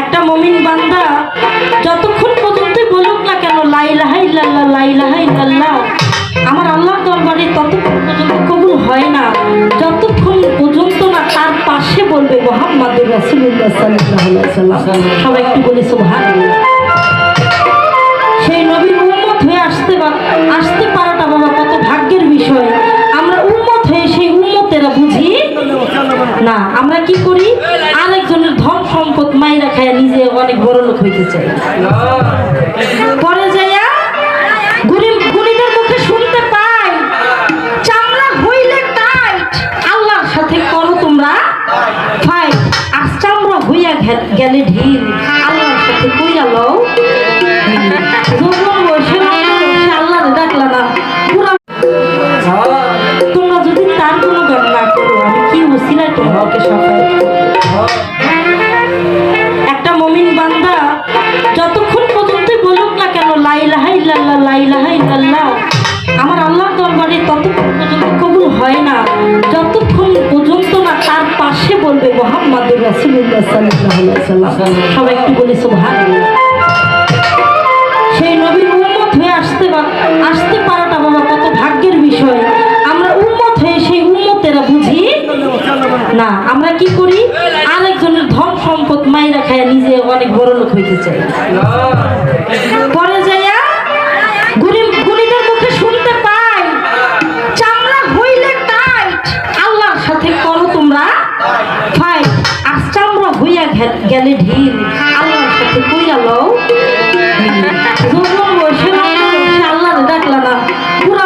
একটা মমিন বান্দা যতক্ষণ পর্যন্ত বলুক না কেন লাইলাহা ইল্লাল্লাহ লাইলাহা ইল্লাল্লাহ, আমার আল্লাহর দরবারে ততক্ষণ পর্যন্ত কবুল হয় না। যতক্ষণ পর্যন্ত না তার পাশে বলবে সাল্লাল্লাহু আলাইহি সাল্লাম সবাই একটু বলি সুবহানাল্লাহ। না, আমরা কি করি? আরেকজনের ধন সম্পদ মাইরা খায় নিজে অনেক বড় লোক হইতে চাই। শুনতে চামড়া হইলে সাথে করো তোমরা আর চামড়া হইয়া গেলে ঢিল। আল্লাহর সাথে কইরা লও একটা মমিন বান্দা, যতক্ষণ পর্যন্ত বলুক না কেন লাইলাহা ইল্লাল্লাহ লাইলাহা ইল্লাল্লাহ, আমার আল্লাহর দরবারে ততক্ষণ পর্যন্ত কবুল হয় না। যতক্ষণ পর্যন্ত না তার পাশে বলবে মোহাম্মদুর রাসূলুল্লাহ সাল্লাল্লাহু সবাই একটু বলি সুবহানাল্লাহ। না, আমরা কি করি? আরেকজনের ধন সম্পদ মাইরা খায় নিজে অনেক বড় লোক হইতে চাই। পরে যাইয়া গরিব গরিবের মুখে শুনতে পাই, চামড়া হইলে টাইট আল্লাহর সাথে করো তোমরা। ফাইট আর চামড়া হইয়া গেলে ঢিল। আল্লাহর সাথে কইরা লও।